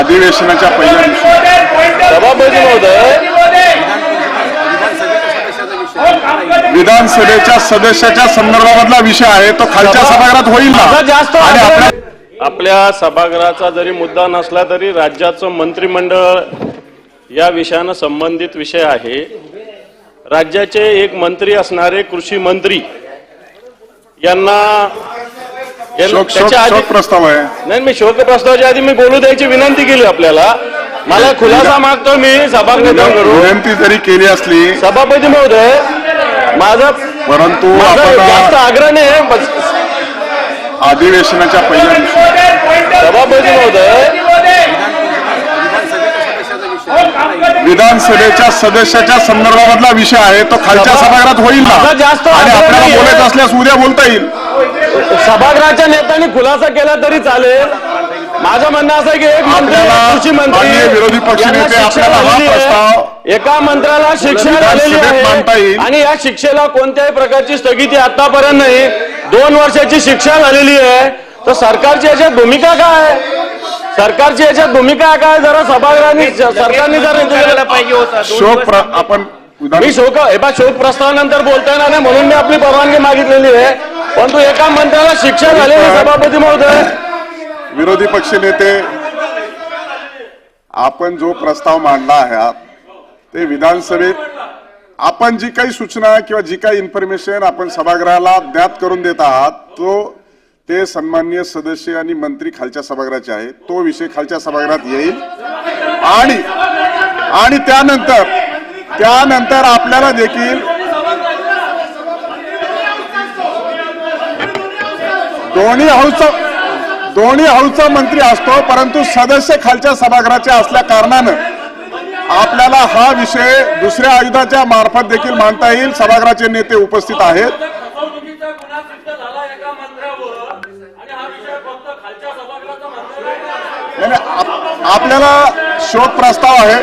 अधिवेशनाच्या पहिल्या दिवशी. विधानसभेच्या सदस्याच्या संदर्भामधला विषय आहे तो खालच्या सभागृहात होईल ना? आपल्या सभागृहाचा जरी मुद्दा नसला तरी राज्याचं मंत्रिमंडळ या विषयानं संबंधित विषय आहे. राज्याचे एक मंत्री असणारे कृषी मंत्री यांना त्याच्या आधी शोक प्रस्ताव आहे. नाही मी शोक प्रस्तावाच्या आधी मी बोलू द्यायची विनंती केली आपल्याला. मला खुलासा मागतो मी सभागृहाकडून विनंती जरी केली असली सभापती महोदय माझा परंतु जास्त आग्रह नाही अधिवेशनाच्या पहिल्या सभापती महोदय विधानसभेच्या सदस्याच्या संदर्भामधला विषय आहे तो खालच्या सभा- सभागृहात होईल ना? जास्त आणि आपल्याला. बोलायचं असल्यास उद्या बोलता येईल. सभागृहाच्या नेत्यांनी खुलासा केला तरी चालेल माझं म्हणणं असं आहे की एक मंत्री आपल्याला कृषी हा. प्रस्ताव एका मंत्र्याला शिक्षा झालेली आहे. आणि या शिक्षेला कोणत्याही प्रकारची स्थगिती आतापर्यंत नाही दोन वर्षाची शिक्षा झालेली आहे तर सरकारची याच्यात भूमिका काय आहे? सरकारची याच्यात भूमिका काय जरा सभागृहाने सरकारने जर पाहिजे होता आपण मी शोक हे बा शोक प्रस्तावानंतर बोलता येणार नाही म्हणून मी आपली परवानगी मागितलेली आहे परंतु एका मंत्र्याला शिक्षा झालेली सभापती महोदय. विरोधी पक्ष नेते आपण जो प्रस्ताव मांडला आहे ते विधानसभेत आपण जी काही सूचना किंवा जी काही इन्फॉर्मेशन आपण सभागृहाला ज्ञात करून देत आहात तो ते सन्माननीय सदस्य आणि मंत्री खालच्या सभागृहाचे आहे तो विषय खालच्या सभागृहात येईल. आणि आणि त्यानंतर त्यानंतर आपल्याला देखील दोन्ही हाऊसचा दोन्ही हाऊसचा मंत्री असतो परंतु सदस्य खालच्या सभागृहाचे असल्या कारणानं आपल्याला हा विषय दुसऱ्या आयुधाच्या मार्फत देखील मांडता येईल. सभागृहाचे नेते उपस्थित आहेत. आपल्याला शोक प्रस्ताव आहे एका मंत्र्यावर आणि हा विषय फक्त खालच्या सभागृहाचा मंत्री नाही, नाही, आप- आपल्याला शोक प्रस्ताव आहे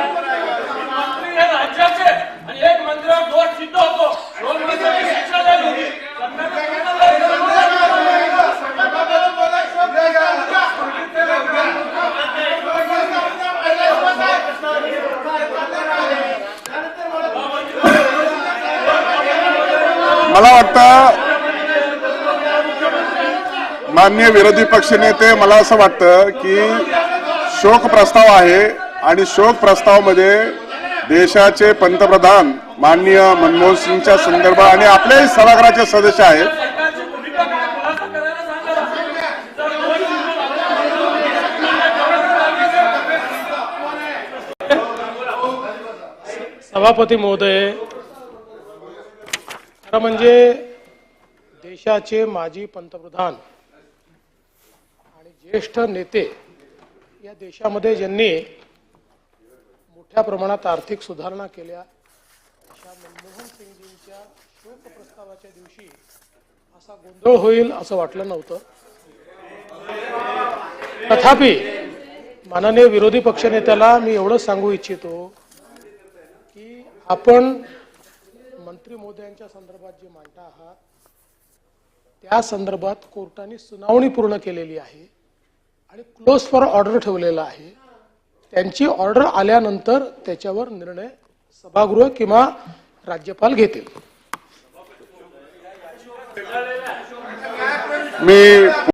मंत्री हे राज्याचे आणि एक मंत्र्यावर दोष सिद्ध होतो दोन वर्षाची शिक्षा झाली होती मला वाटतं माननीय विरोधी पक्ष नेते मला असं वाटतं की शोक प्रस्ताव आहे आणि शोक प्रस्तावामध्ये देशाचे पंतप्रधान माननीय मनमोहन सिंगच्या संदर्भात आणि आपल्याही सभागृहाचे सदस्य आहेत. सभापती महोदय खरं म्हणजे देशाचे माजी पंतप्रधान आणि ज्येष्ठ नेते या देशामध्ये ज्यांनी मोठ्या प्रमाणात आर्थिक सुधारणा केल्या अशा मनमोहन सिंगजींच्या शोक प्रस्तावाच्या दिवशी असा गोंधळ होईल असं वाटलं नव्हतं. तथापि माननीय विरोधी पक्षनेत्याला मी एवढंच सांगू इच्छितो की आपण मंत्री मोदयांच्या संदर्भात जे मांडता आहात त्या संदर्भात कोर्टाने सुनावणी पूर्ण केलेली आहे आणि क्लोज फॉर ऑर्डर ठेवलेला आहे. त्यांची ऑर्डर आल्यानंतर त्याच्यावर निर्णय सभागृह किंवा राज्यपाल घेतील. मी